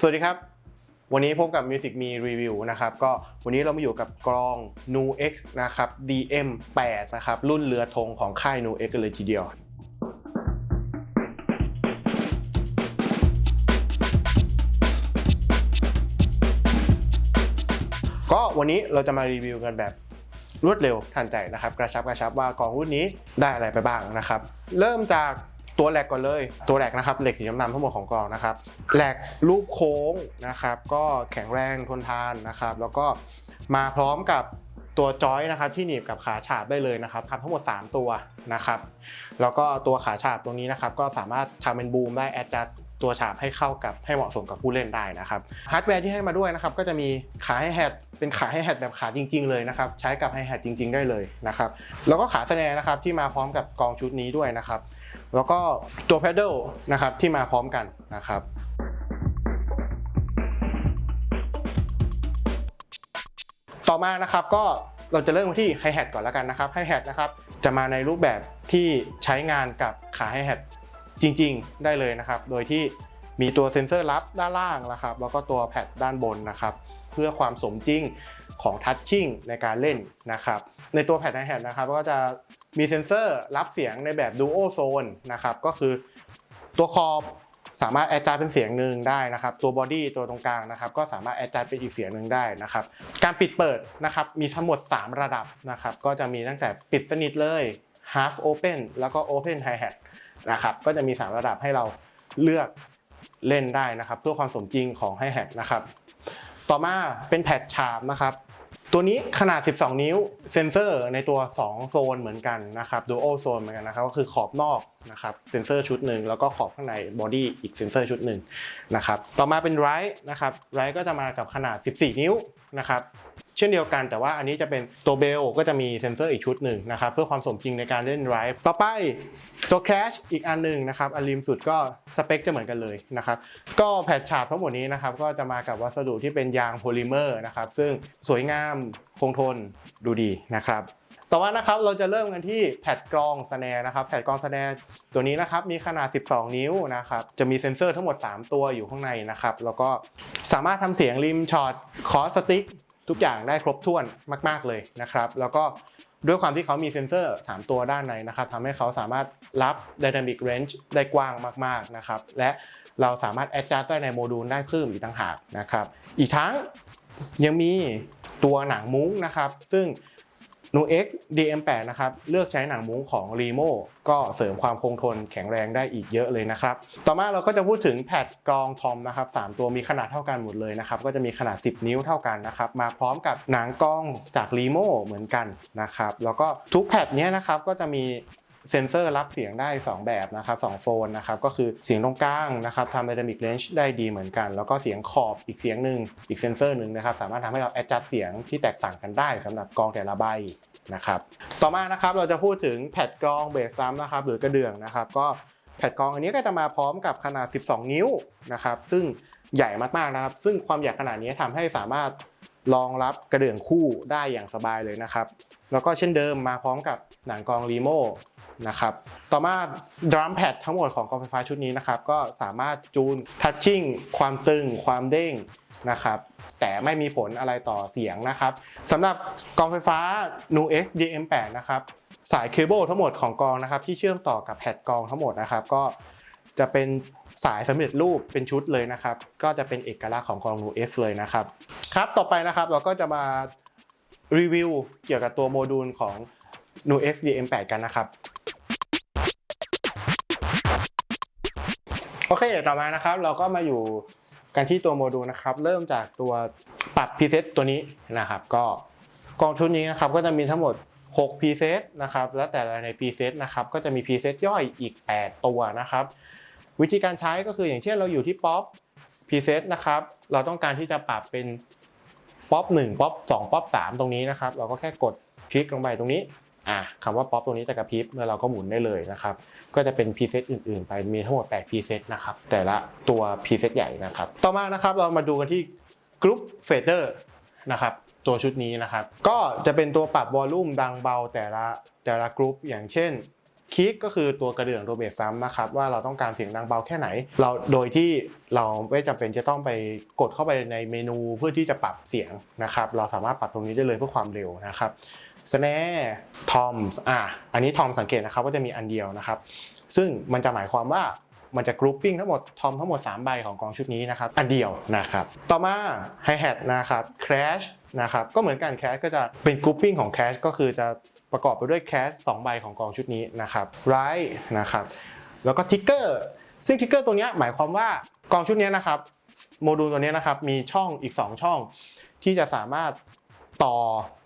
สวัสดีครับ วันนี้พบกับ Music Me Review นะครับ ก็วันนี้เรามาอยู่กับกลอง Nu X นะครับ DM 8 นะครับ รุ่นเรือธงของค่าย Nu X กันเลยทีเดียวก็วันนี้เราจะมารีวิวกันแบบรวดเร็วทันใจนะครับ กระชับกระชับว่ากองรุ่นนี้ได้อะไรไปบ้างนะครับ เริ่มจาก ตัวแหลกก่อนเลย ตัวแหลกนะครับเหล็กสีน้ำๆทั้งหมดของกองนะครับแหลกรูปโค้งนะครับ ก็แข็งแรงทนทานนะครับ แล้วก็มาพร้อมกับตัวจอยนะครับที่หนีบกับขาฉาบได้เลยนะครับทำทั้งหมด 3 ตัวนะครับ แล้วก็ตัวขาฉาบตรงนี้นะครับ ก็สามารถทำเป็นบูมได้ adjust ตัวฉาบให้เข้ากับให้เหมาะสมกับผู้เล่นได้นะครับฮาร์ดแวร์ที่ให้มาด้วยนะครับก็จะมีขาให้แฮดเป็นขาให้แฮดแบบขาจริง ๆ เลยนะครับใช้กับให้แฮดจริง ๆ ได้เลยนะครับแล้วก็ขาแสดงนะครับที่มาพร้อมกับกองชุดนี้ด้วยนะครับ แล้วก็ตัวแพดเดิลนะครับที่มาพร้อมกันนะครับต่อมานะครับก็เราจะเริ่มที่ไฮแฮทก่อนแล้วกันนะครับไฮแฮทนะครับจะมาในรูปแบบที่ใช้งานกับขาไฮแฮทจริงๆ ได้เลยนะครับ โดยที่มีตัวเซ็นเซอร์รับด้านล่างนะครับ แล้วก็ตัวแพดด้านบนนะครับ เพื่อความสมจริง ของทัชชิ่งในการเล่นนะครับในตัวแพดไฮแฮทนะครับก็จะมีเซ็นเซอร์รับเสียงในแบบ Duo Zone นะครับก็คือตัวคอสามารถแอดจัดเป็นเสียงหนึ่งได้นะครับ ตัวบอดี้ตัวตรงกลางนะครับ ก็สามารถแอดจัดเป็นอีกเสียงหนึ่งได้นะครับ การปิดเปิดนะครับ มีทั้งหมด 3 ระดับนะครับ ก็จะมีตั้งแต่ปิดสนิทเลย half open แล้วก็ open hi hat นะครับ ก็จะมี 3 ระดับให้เราเลือกเล่นได้นะครับ เพื่อความสมจริงของ hi hat นะครับ ต่อมาเป็นแพดชาร์ปนะครับ ตัวนี้ขนาด 12 นิ้วเซนเซอร์ในตัว 2 โซนเหมือนกันนะครับดูโอโซนเหมือนกันนะครับก็คือขอบนอก นะครับเซนเซอร์ชุดหนึ่งแล้วก็ขอบข้างในบอดี้อีกเซนเซอร์ชุดหนึ่งนะครับต่อมาเป็นไรท์นะครับไรท์ก็จะมากับขนาด 14 นิ้วนะครับเช่นเดียวกันแต่ว่าอันนี้จะเป็นตัวเบลก็จะมีเซนเซอร์อีกชุดหนึ่งนะครับเพื่อความสมจริงในการเล่นไรท์ต่อไปตัวแคชอีกอันหนึ่งนะครับอันริมสุดก็สเปคจะเหมือนกันเลยนะครับก็แผ่นฉาบทั้งหมดนี้นะครับก็จะมากับวัสดุที่เป็นยางโพลิเมอร์นะครับซึ่งสวยงามคงทนดูดีนะครับ ต่อมานะครับเราจะเริ่มกันที่แผ่นกรองสแนร์นะครับแผ่นกรองสแนร์ตัวนี้นะครับมีขนาด 12 นิ้วนะครับจะมีเซ็นเซอร์ทั้งหมด 3 ตัวอยู่ข้างในนะครับแล้วก็สามารถทำเสียงริมช็อตคอสติ๊กทุกอย่างได้ครบถ้วนมาก ๆเลยนะครับแล้วก็ด้วยความที่เขามีเซ็นเซอร์ 3 ตัวด้านในนะครับทำให้เขาสามารถรับ Dynamic Range ได้กว้างมากๆนะครับและเราสามารถ adjust ได้ในโมดูลได้เพิ่มอีกต่างหากนะครับอีกทั้งยังมีตัวหนังมุ้งนะครับ ซึ่ง นู X DM8 นะครับ เลือกใช้หนังมุ้งของ r e m o ก็เสริมความคงทนแข็งแรงได้อีกเยอะเลยนะครับ ต่อมาเราก็จะพูดถึงแพดกรองทอมนะครับ 3 ตัวมีขนาดเท่ากันหมดเลยนะครับ ก็จะมีขนาด 10 นิ้วเท่ากันนะครับ มาพร้อมกับหนังกล้องจาก r e m o เหมือนกันนะครับ แล้วก็ทุกแพดเนี้ยนะครับก็จะมี เซนเซอร์รับเสียงได้ 2 แบบนะครับ2โซนนะครับก็คือเสียงตรงกลางนะครับทำ dynamic range ได้ดีเหมือนกัน แล้วก็เสียงขอบอีกเสียงหนึ่งอีกเซนเซอร์หนึ่งนะครับสามารถทำให้เรา adjust เสียงที่แตกต่างกันได้สำหรับกองแต่ละใบนะครับต่อมานะครับเราจะพูดถึงแผ่นกรองเบสซัมนะครับหรือกระเดื่องนะครับก็แผ่นกรองอันนี้ก็จะมาพร้อมกับขนาด 12 นิ้วนะครับซึ่งใหญ่มากๆนะครับ ซึ่งความใหญ่ขนาดนี้ทำให้สามารถรองรับกระเดื่องคู่ได้อย่างสบายเลยนะครับ แล้วก็เช่นเดิมมาพร้อมกับหนังกรองรีโม นะครับ ต่อมาดรัมแพดทั้งหมดของกองไฟฟ้าชุดนี้นะครับ ก็สามารถจูนทัชชิ่งความตึง ความเด้งนะครับแต่ไม่มีผลอะไรต่อเสียงนะครับสำหรับกองไฟฟ้า Nu X DM8 นะครับสายเคเบิลทั้งหมดของกองนะครับที่เชื่อมต่อกับแพดกองทั้งหมดนะครับ ก็จะเป็นสายสำเร็จรูปเป็นชุดเลยนะครับ ก็จะเป็นเอกลักษณ์ของกอง Nu X เลยนะครับครับต่อไปนะครับเราก็จะมารีวิวเกี่ยวกับตัวโมดูลของ Nu X DM8 กันนะครับ โอเค ต่อมานะครับเราก็มาอยู่กันที่ตัวโมดูลนะครับ เริ่มจากตัวปรับพรีเซตตัวนี้นะครับ ก็กองชุดนี้นะครับก็จะมีทั้งหมด6พรีเซตนะครับ แล้วแต่ละในพรีเซตนะครับ ก็จะมีพรีเซตย่อยอีก 8 ตัวนะครับ วิธีการใช้ก็คืออย่างเช่นเราอยู่ที่ป๊อปพรีเซตนะครับ เราต้องการที่จะปรับเป็นป๊อป1ป๊อป2ป๊อป3ตรงนี้นะครับ เราก็แค่กดคลิกลงไปตรงนี้ อะคำว่าป๊อปตรงนี้จะกระพริบแล้วเราก็หมุนได้เลยนะครับ ก็จะเป็นพรีเซตอื่น ๆ ไปมีทั้งหมด8พรีเซตนะครับ แต่ละตัวพรีเซตใหญ่นะครับ ต่อมานะครับเรามาดูกันที่กรุ๊ปเฟเดอร์นะครับตัวชุดนี้นะครับ ก็จะเป็นตัวปรับวอลลุ่มดังเบาแต่ละแต่ละกรุ๊ปอย่างเช่นคิกก็คือตัวกระเดื่องตัวเบสซ้ำนะครับว่าเราต้องการเสียงดังเบาแค่ไหน เราโดยที่เราไม่จำเป็นจะต้องไปกดเข้าไปในเมนูเพื่อที่จะปรับเสียงนะครับ เราสามารถปรับตรงนี้ได้เลยเพื่อความเร็วนะครับ สแนร์ทอมอะอันนี้ทอมสังเกตนะครับว่าจะมีอันเดียวนะครับ ซึ่งมันจะหมายความว่ามันจะกรุ๊ปปิ้งทั้งหมดทอมทั้งหมด 3 ใบของกองชุดนี้นะครับอันเดียวนะครับ ต่อมาไฮแฮทนะครับ crash นะครับก็เหมือนกัน crash ก็จะเป็นกรุ๊ปปิ้งของ crash ก็คือจะประกอบไปด้วย crash 2ใบของกองชุดนี้นะครับ right นะครับแล้วก็ trigger ซึ่ง trigger ตัวนี้หมายความว่ากองชุดนี้นะครับโมดูลตัวนี้นะครับมีช่องอีก 2 ช่อง ที่จะสามารถ ต่อ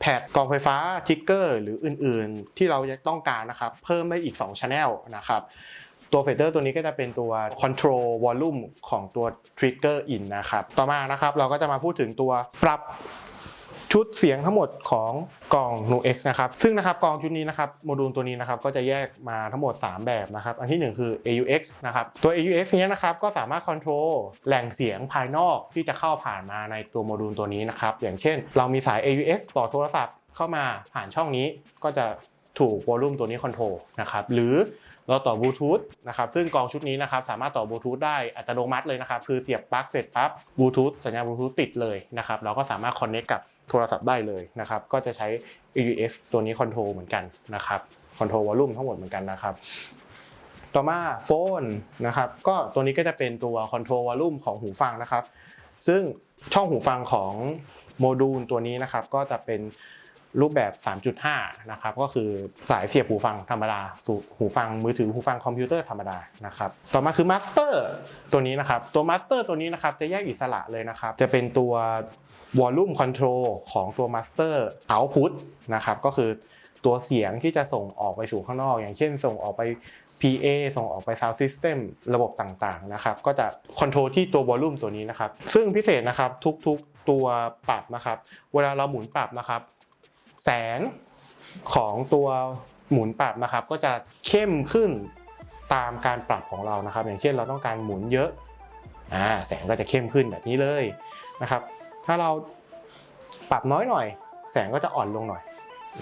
แพดกองไฟฟ้าทิกเกอร์หรืออื่นๆ ที่เราต้องการนะครับเพิ่มได้อีก2 Channel นะครับตัวเฟเดอร์ตัวนี้ก็จะเป็นตัว Control Volume ของตัว Trigger In นะครับ ต่อมานะครับเราก็จะมาพูดถึงตัวปรับ ชุดเสียงทั้งหมดของกล่อง Nu X นะครับ ซึ่งนะครับกล่องชุดนี้นะครับโมดูลตัวนี้นะครับก็จะแยกมาทั้งหมด 3 แบบนะครับ อันที่ 1 คือ AUX นะครับ ตัว AUX เนี้ยนะครับก็สามารถ Control แหล่งเสียงภายนอกที่จะเข้าผ่านมาในตัวโมดูลตัวนี้นะครับ อย่างเช่น เรามีสาย AUX ต่อโทรศัพท์เข้ามาผ่านช่องนี้ก็จะถูกวอลลุ่มตัวนี้คอนโทรลนะครับหรือเราต่อบลูทูธนะครับซึ่งกองชุดนี้นะครับสามารถต่อบลูทูธได้อัตโนมัติเลยนะครับคือเสียบปลั๊กเสร็จปั๊บบลูทูธสัญญาณบลูทูธติดเลยนะครับเราก็สามารถคอนเน c t กับ โทรศัพท์ได้เลยนะครับ ก็จะใช้ AUX ตัวนี้คอนโทรลเหมือนกันนะครับคอนโทรลวอลลุ่มทั้งหมดเหมือนกันนะครับ ต่อมาโฟนนะครับ ก็ตัวนี้ก็จะเป็นตัวคอนโทรลวอลลุ่มของหูฟังนะครับ ซึ่งช่องหูฟังของโมดูลตัวนี้นะครับ ก็จะเป็นรูปแบบ 3.5 นะครับ ก็คือสายเสียบหูฟังธรรมดาสู่หูฟังมือถือหูฟังคอมพิวเตอร์ธรรมดานะครับ ต่อมาคือมาสเตอร์ตัวนี้นะครับ ตัวมาสเตอร์ตัวนี้นะครับจะแยกอิสระเลยนะครับ จะเป็นตัว วอลลุ่มคอนโทรลของตัวมาสเตอร์เอาต์พุตนะครับก็คือตัวเสียงที่จะส่งออกไปสู่ข้างนอก อย่างเช่นส่งออกไป PA ส่งออกไป Sound System ระบบต่างๆนะครับก็จะคอนโทรลที่ตัววอลลุ่มตัวนี้นะครับซึ่งพิเศษนะครับทุกๆตัวปรับนะครับ เวลาเราหมุนปรับนะครับ แสงของตัวหมุนปรับนะครับก็จะเข้มขึ้นตามการปรับของเรานะครับ อย่างเช่นเราต้องการหมุนเยอะอ่าแสงก็จะเข้มขึ้นแบบนี้เลยนะครับ ถ้าเราปรับน้อยหน่อย แสงก็จะอ่อนลงหน่อย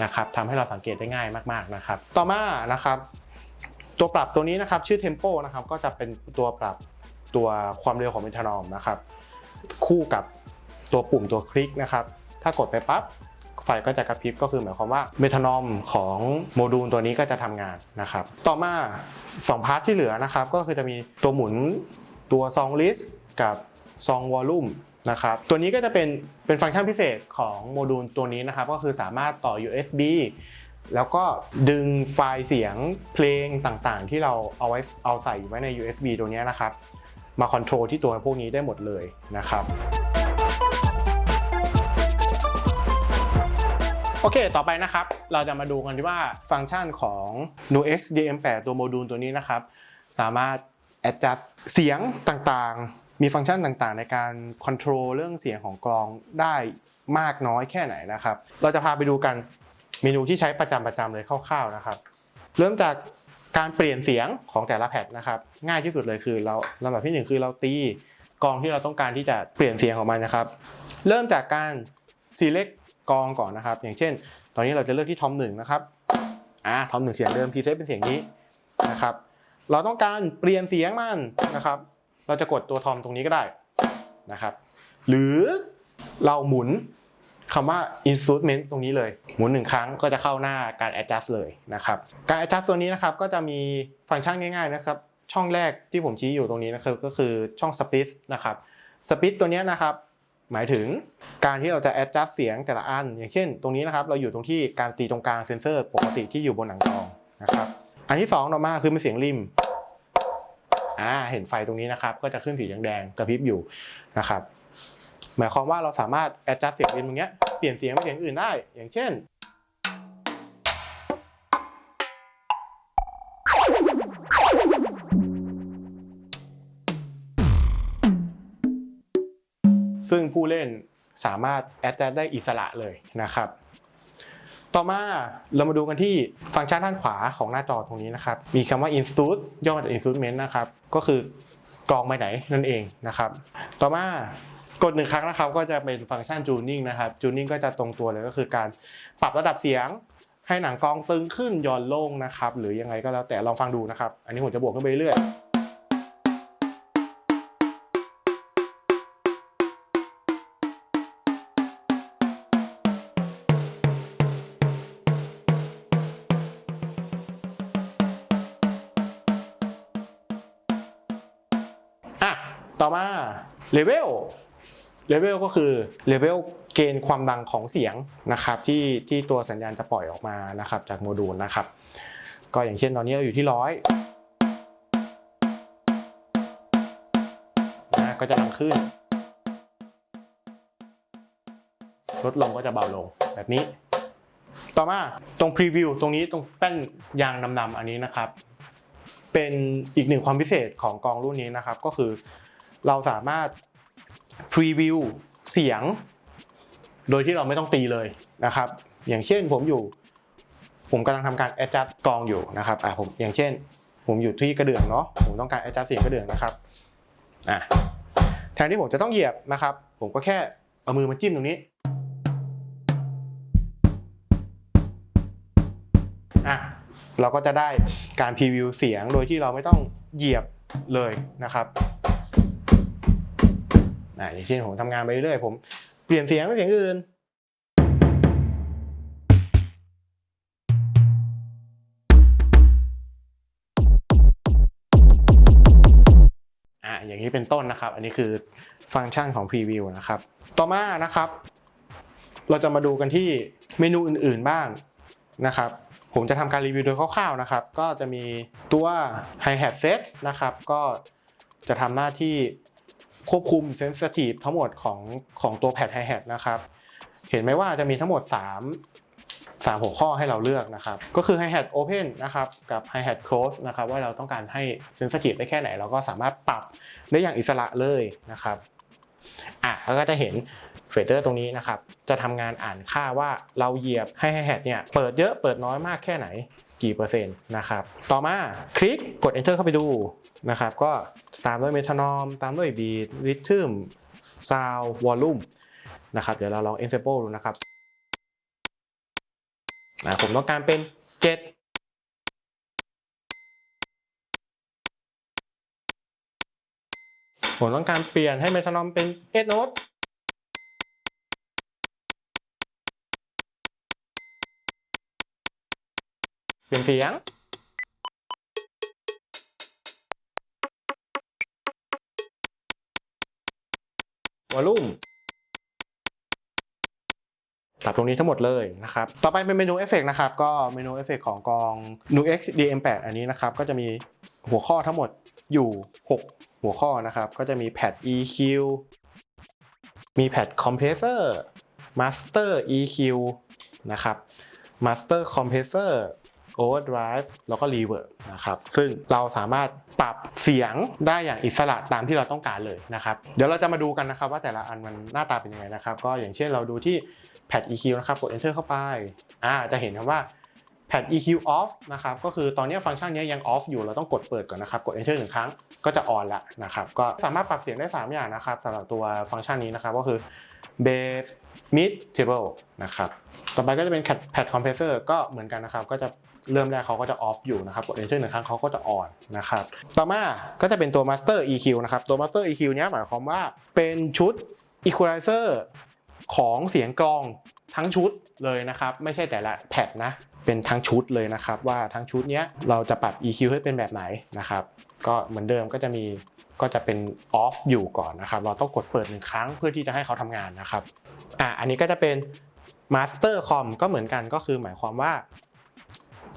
นะครับทำให้เราสังเกตได้ง่ายมากๆนะครับ ต่อมานะครับ ตัวปรับตัวนี้นะครับชื่อ Tempo นะครับก็จะเป็นตัวปรับตัวความเร็วของเมทานอมนะครับ คู่กับตัวปุ่มตัวคลิกนะครับ ถ้ากดไปปั๊บไฟก็จะกระพริบก็คือหมายความว่าเมทานอมของโมดูลตัวนี้ก็จะทำงานนะครับ ต่อมา 2 พาร์ทที่เหลือนะครับ ก็คือจะมีตัวหมุนตัวซองลิสกับซองวอลลุ่ม นะครับตัวนี้ก็จะเป็นเป็นฟังก์ชันพิเศษของโมดูลตัวนี้นะครับก็คือสามารถต่อ USB แล้วก็ดึงไฟล์เสียงเพลงต่างๆ ที่เราเอาไว้เอาใส่ไว้ใน USB ตัวนี้นะครับ มาคอนโทรลที่ตัวพวกนี้ได้หมดเลยนะครับโอเค ต่อไปนะครับ เราจะมาดูกันที่ว่าฟังก์ชันของ NuX DM8 ตัวโมดูลตัวนี้นะครับ สามารถ adjust เสียงต่างๆ มีฟังก์ชันต่างๆ ในการ control เรื่องเสียงของกลองได้มากน้อยแค่ไหนนะครับ เราจะพาไปดูกันเมนูที่ใช้ประจำประจำเลยคร่าวๆนะครับ เริ่มจากการเปลี่ยนเสียงของแต่ละแพทนะครับ ง่ายที่สุดเลยคือเราลำดับที่หนึ่งคือเราตีกลองที่เราต้องการที่จะเปลี่ยนเสียงของมันนะครับ เริ่มจากการ select กองก่อนนะครับ อย่างเช่น ตอนนี้เราจะเลือกที่ทอมหนึ่งนะครับอ่าทอมหนึ่งเสียงเดิมพีเซตเป็นเสียงนี้นะครับ เราต้องการเปลี่ยนเสียงมันนะครับ เราจะกดตัวทอมตรงนี้ก็ได้นะครับ หรือเราหมุนคำว่า instrument ตรงนี้เลย หมุนหนึ่งครั้งก็จะเข้าหน้าการ adjust เลยนะครับ การ adjust ตัวนี้นะครับก็จะมีฟังก์ชันง่ายๆนะครับ ช่องแรกที่ผมชี้อยู่ตรงนี้นะครับก็คือช่อง split นะครับ split ตัวนี้นะครับ หมายถึงการที่เราจะ adjust เสียงแต่ละอัน อย่างเช่น ตรงนี้นะครับเราอยู่ตรงที่การตีตรงกลางเซนเซอร์ปกติที่อยู่บนหนังกลองนะครับ อันที่สองต่อมาคือเป็นเสียงริม อ่าเห็นไฟตรงนี้นะครับ ก็จะขึ้นสีแดงๆกระพริบอยู่นะครับหมายความว่าเราสามารถ adjust เสียงเริมตรงเนี้ยเปลี่ยนเสียงเป็นเสียงอื่นได้ อย่างเช่นซึ่งผู้เล่นสามารถ adjust ได้อิสระเลยนะครับ ต่อมาเรามาดูกันที่ฟังก์ชันด้านขวาของหน้าจอตรงนี้นะครับ มีคำว่า instru ย่อมาจาก instrument นะครับ ก็คือกลองไปไหนนั่นเองนะครับ ต่อมากดหนึ่งครั้งนะครับก็จะเป็นฟังก์ชัน tuning นะครับ tuning ก็จะตรงตัวเลยก็คือการปรับระดับเสียง ให้หนังกลองตึงขึ้นย่อนลงนะครับ หรือยังไงก็แล้วแต่ลองฟังดูนะครับ อันนี้ผมจะบวกขึ้นไปเรื่อย ต่อมาเลเวลเลเวลก็คือเลเวลเกณฑ์ความดังของเสียงนะครับที่ที่ตัวสัญญาณจะปล่อยออกมานะครับจากโมดูลนะครับ ก็อย่างเช่นตอนนี้เราอยู่ที่ร้อยนะก็จะดังขึ้น ลดลงก็จะเบาลงแบบนี้ ต่อมาตรงพรีวิวตรงนี้ตรงแป้นยางดำๆอันนี้นะครับ เป็นอีกหนึ่งความพิเศษของกองรุ่นนี้นะครับก็คือ เราสามารถพรีวิวเสียง โดยที่เราไม่ต้องตีเลยนะครับ อย่างเช่นผมอยู่ ผมกำลังทำการ adjust กองอยู่นะครับอะผมอย่างเช่น ผมอยู่ที่กระเดื่องเนาะผมต้องการ adjust เสียงกระเดื่องนะครับอะแทนที่ผมจะต้องเหยียบนะครับ ผมก็แค่เอามือมาจิ้มตรงนี้อะเราก็จะได้การพรีวิวเสียงโดยที่เราไม่ต้องเหยียบเลยนะครับ อ่าอย่างเช่นผมทำงานไปเรื่อยๆผมเปลี่ยนเสียงเป็นเสียงอื่นอ่าอย่างนี้เป็นต้นนะครับ อันนี้คือฟังก์ชันของ Preview นะครับ ต่อมานะครับ เราจะมาดูกันที่เมนูอื่น ๆบ้างนะครับผมจะทำการรีวิวโดยคร่าวๆนะครับ ก็จะมีตัว Hi-Hat Set นะครับ ก็จะทำหน้าที่ ควบคุม Sensitive ทั้งหมดของของตัวแพด Hi-Hat นะครับ เห็นไหมว่าจะมีทั้งหมด 3 3 หัวข้อให้เราเลือกนะครับ ก็คือ Hi-Hat Open นะครับ กับ Hi-Hat Close นะครับ ว่าเราต้องการให้ Sensitive ได้แค่ไหน เราก็สามารถปรับได้อย่างอิสระเลยนะครับอะแล้วก็จะเห็นเฟเดอร์ตรงนี้นะครับ จะทำงานอ่านค่าว่าเราเหยียบให้ Hi-Hat เนี่ย เปิดเยอะเปิดน้อยมากแค่ไหน กี่เปอร์เซ็นต์นะครับ ต่อมาคลิกกด Enter เข้าไปดูนะครับ ก็ตามด้วยเมทานอม ตามด้วยบีทริทึมซาววอลลุ่มนะครับ เดี๋ยวเราลอง ensemble ดูนะครับอะผมต้องการเป็น 7ผมต้องการเปลี่ยนให้เมทานอมเป็น8โน้ต เปลี่ยนเสียง วอลลุ่มปรับตรงนี้ทั้งหมดเลยนะครับ ต่อไปเป็นเมนูเอฟเฟกนะครับ ก็เมนูเอฟเฟกของกอง NUX DM8 อันนี้นะครับ ก็จะมีหัวข้อทั้งหมดอยู่ 6 หัวข้อนะครับ ก็จะมีแพด EQ มีแพด Compressor Master EQ นะครับ Master Compressor Overdrive แล้วก็ Reverb นะครับ ซึ่งเราสามารถปรับเสียงได้อย่างอิสระตามที่เราต้องการเลยนะครับ เดี๋ยวเราจะมาดูกันนะครับว่าแต่ละอันมันหน้าตาเป็นยังไงนะครับ ก็อย่างเช่นเราดูที่แพด EQ นะครับ กด Enter เข้าไป อ่า จะเห็นคำว่าแพด EQ off นะครับ ก็คือตอนนี้ฟังก์ชันนี้ยัง off อยู่ เราต้องกดเปิดก่อนนะครับ กด Enter หนึ่งครั้ง ก็จะ on ละนะครับ ก็สามารถปรับเสียงได้ 3 อย่างนะครับสำหรับตัวฟังก์ชันนี้นะครับ ก็คือ bass mid treble นะครับ ต่อไปก็จะเป็นแพด compressor ก็เหมือนกันนะครับ ก็จะ เริ่มแรกเขาก็จะ off อยู่นะครับกด enter หนึ่งครั้งเขาก็จะ on นนะครับต่อมาก็จะเป็นตัว master EQ นะครับตัว master EQ เนี้ยหมายความว่าเป็นชุด equalizer ของเสียงกลองทั้งชุดเลยนะครับ ไม่ใช่แต่ละแพดนะเป็นทั้งชุดเลยนะครับ ว่าทั้งชุดเนี้ยเราจะปรับ EQ ให้เป็นแบบไหนนะครับ ก็เหมือนเดิมก็จะมีก็จะเป็น off อยู่ก่อนนะครับ เราต้องกดเปิดหนึ่งครั้งเพื่อที่จะให้เขาทำงานนะครับอะอันนี้ก็จะเป็น master com ก็เหมือนกันก็คือหมายความว่า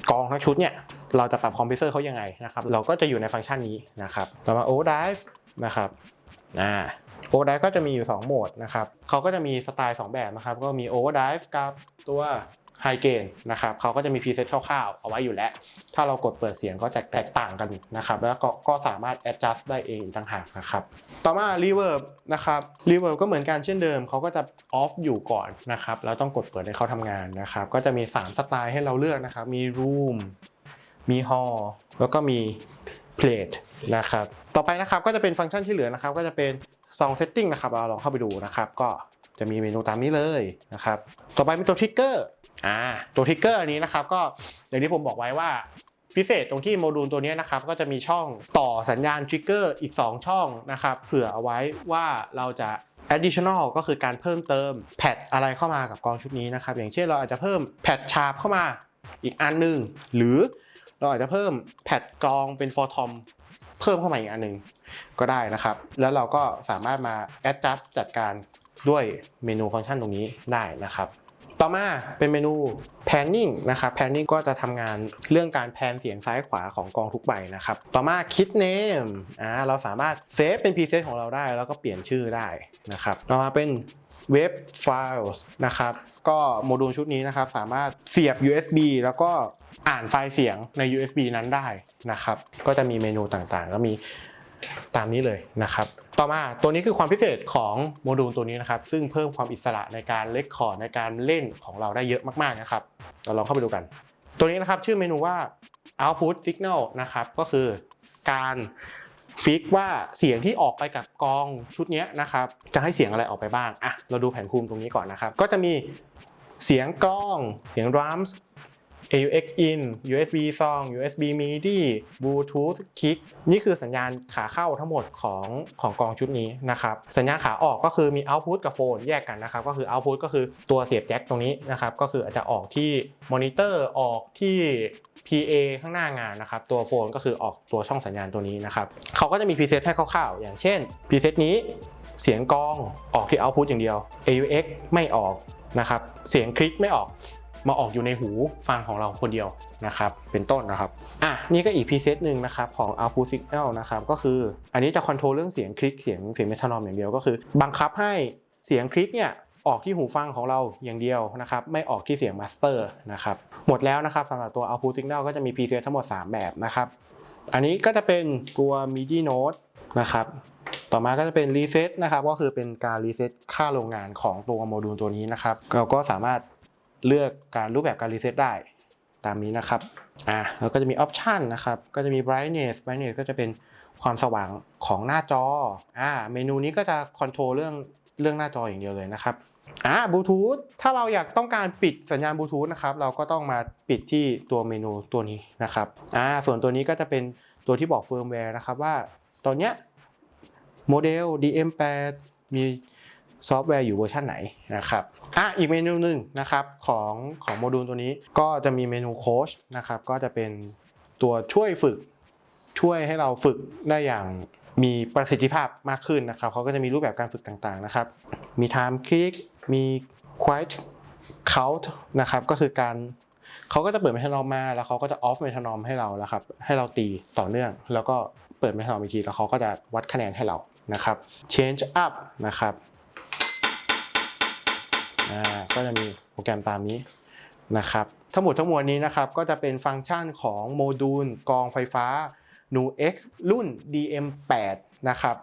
กองทั้งชุดเนี่ยเราจะปรับคอมพิวเตอร์เขายังไงนะครับเราก็จะอยู่ในฟังก์ชันนี้นะครับต่อมาโอเวอร์ไดฟ์นะครับอ่าโอเวอร์ไดฟ์ก็จะมีอยู่ 2 โหมดนะครับเขาก็จะมีสไตล์ 2 แบบนะครับ ก็มีโอเวอร์ไดฟ์กับตัว high gain นะครับเขาก็จะมี preset คร่าวๆ เอาไว้อยู่แล้ว ถ้าเรากดเปิดเสียงก็จะแตกต่างกันนะครับ แล้วก็ก็สามารถ adjust ได้เองต่างหากนะครับ ต่อมา reverb นะครับ reverb ก็เหมือนกันเช่นเดิม เขาก็จะ off อยู่ก่อนนะครับ แล้วต้องกดเปิดให้เขาทำงานนะครับ ก็จะมี 3 สไตล์ให้เราเลือกนะครับ มี room มี hall แล้วก็มี plate นะครับ ต่อไปนะครับก็จะเป็นฟังก์ชันที่เหลือนะครับ ก็จะเป็น song setting นะครับ เราลองเข้าไปดูนะครับ ก็จะมีเมนูตามนี้เลยนะครับ ต่อไปเป็นตัวทริกเก อ่าตัวทริกเกอร์อันนี้นะครับก็อย่างที่ผมบอกไว้ว่าพิเศษตรงที่โมดูลตัวนี้นะครับก็จะมีช่องต่อสัญญาณทริกเกอร์อีก 2 ช่องนะครับเผื่อเอาไว้ว่าเราจะ additional ก็คือการเพิ่มเติมแพดอะไรเข้ามากับกองชุดนี้นะครับอย่างเช่นเราอาจจะเพิ่มแพดชาร์ปเข้ามาอีกอันหนึ่งหรือเราอาจจะเพิ่มแพดกรองเป็น for tom เพิ่มเข้ามาอีกอันหนึ่งก็ได้นะครับ แล้วเราก็สามารถมา adjust จัดการด้วยเมนูฟังก์ชันตรงนี้ได้นะครับ ต่อมาเป็นเมนู panning นะครับ panning ก็จะทำงานเรื่องการแพนเสียงซ้ายขวาของกองทุกใบนะครับ ต่อมา kit name อ่าเราสามารถเซฟเป็น preset ของเราได้ แล้วก็เปลี่ยนชื่อได้นะครับ ต่อมาเป็น web files นะครับก็โมดูลชุดนี้นะครับสามารถเสียบ USB แล้วก็อ่านไฟล์เสียงใน USB นั้นได้นะครับ ก็จะมีเมนูต่างๆ ก็มี ตามนี้เลยนะครับ ต่อมาตัวนี้คือความพิเศษของโมดูลตัวนี้นะครับ ซึ่งเพิ่มความอิสระในการเลคคอร์ดในการเล่นของเราได้เยอะมากๆนะครับ เราลองเข้าไปดูกัน ตัวนี้นะครับชื่อเมนูว่า output signal นะครับก็คือการฟิกว่าเสียงที่ออกไปกับกองชุดนี้นะครับ จะให้เสียงอะไรออกไปบ้างอะเราดูแผนภูมิตรงนี้ก่อนนะครับ ก็จะมีเสียงกล้อง เสียง drums AUX in USB song USB MIDI Bluetooth Kick นี่คือสัญญาณขาเข้าทั้งหมดของของกองชุดนี้นะครับ สัญญาณขาออกก็คือมี output กับโฟนแยกกันนะครับ ก็คือ output ก็คือตัวเสียบแจ็คตรงนี้นะครับ ก็คืออาจจะออกที่มอนิเตอร์ออกที่ PA ข้างหน้างานนะครับ ตัวโฟนก็คือออกตัวช่องสัญญาณตัวนี้นะครับเขาก็จะมีพรีเซตให้คร่าวๆ อย่างเช่นพรีเซตนี้เสียงกองออกที่ output อย่างเดียว AUX ไม่ออกนะครับ เสียงคลิกไม่ออก มาออกอยู่ในหูฟังของเราคนเดียวนะครับเป็นต้นนะครับอะนี่ก็อีกพรีเซตหนึ่งนะครับของ output signal นะครับก็คืออันนี้จะคอนโทรลเรื่องเสียงคลิกเสียงเสียงเมทานอมอย่างเดียวก็คือ บังคับให้เสียงคลิกเนี่ยออกที่หูฟังของเราอย่างเดียวนะครับไม่ออกที่เสียงมาสเตอร์นะครับหมดแล้วนะครับสำหรับตัว output signal ก็จะมีพรีเซตทั้งหมด 3 แบบนะครับอันนี้ก็จะเป็นตัว MIDI note นะครับต่อมาก็จะเป็นรีเซ็ตนะครับก็คือเป็นการรีเซ็ตค่าโรงงานของตัวโมดูลตัวนี้นะครับเราก็สามารถ เลือกการรูปแบบการรีเซ็ตได้ตามนี้นะครับ อ่าแล้วก็จะมีออปชันนะครับ ก็จะมี brightness brightness ก็จะเป็นความสว่างของหน้าจอ อ่า เมนูนี้ก็จะคอนโทรลเรื่องเรื่องหน้าจออย่างเดียวเลยนะครับ อ่า บลูทูธ ถ้าเราอยากต้องการปิดสัญญาณบลูทูธนะครับ เราก็ต้องมาปิดที่ตัวเมนูตัวนี้นะครับ อ่า ส่วนตัวนี้ก็จะเป็นตัวที่บอกเฟิร์มแวร์นะครับว่า ตอนเนี้ยโมเดล DM8 มี ซอฟต์แวร์อยู่เวอร์ชันไหนนะครับอะอีกเมนูหนึ่งนะครับของของโมดูลตัวนี้ก็จะมีเมนูโค้ชนะครับก็จะเป็นตัวช่วยฝึก ช่วยให้เราฝึกได้อย่างมีประสิทธิภาพมากขึ้นนะครับเขาก็จะมีรูปแบบการฝึกต่างๆนะครับ มี time click มี quiet count นะครับก็คือการเขาก็จะเปิดเมทานอมมาแล้วเขาก็จะ off เมทานอมให้เราแล้วครับให้เราตีต่อเนื่อง แล้วก็เปิดเมทานอมอีกทีแล้วเขาก็จะวัดคะแนนให้เรานะครับ change up นะครับ อ่าก็จะมีโปรแกรมตามนี้นะครับทั้งหมดทั้งมวลนี้นะครับก็จะเป็นฟังก์ชันของโมดูลกองไฟฟ้า Nu X รุ่น DM8 นะครับ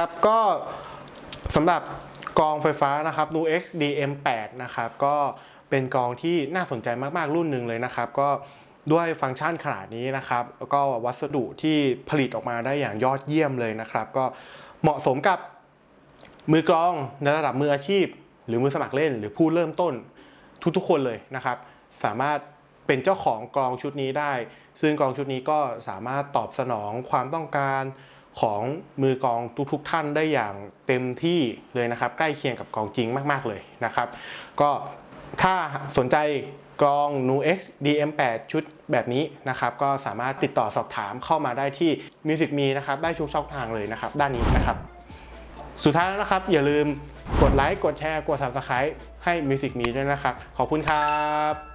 ครับก็สำหรับกองไฟฟ้านะครับ Nu X DM8 นะครับก็เป็นกองที่น่าสนใจมาก ๆ รุ่นหนึ่งเลยนะครับ ก็ด้วยฟังก์ชันขนาดนี้นะครับแล้วก็วัสดุที่ผลิตออกมาได้อย่างยอดเยี่ยมเลยนะครับ ก็เหมาะสมกับมือกลองในระดับมืออาชีพ หรือมือสมัครเล่น หรือผู้เริ่มต้นทุกๆคนเลยนะครับ สามารถเป็นเจ้าของกลองชุดนี้ได้ ซึ่งกลองชุดนี้ก็สามารถตอบสนองความต้องการ ของมือกองทุกๆท่านได้อย่างเต็มที่เลยนะครับ ใกล้เคียงกับกองจริงมากๆเลยนะครับ ก็ถ้าสนใจกลอง Nu X DM8 ชุดแบบนี้นะครับ ก็สามารถติดต่อสอบถามเข้ามาได้ที่ Music Me นะครับ ได้ทุกช่องทางเลยนะครับ ด้านนี้นะครับ สุดท้ายแล้วนะครับ อย่าลืมกดไลค์ กดแชร์ กด Subscribe ให้ Music Me ด้วยนะครับ ขอบคุณครับ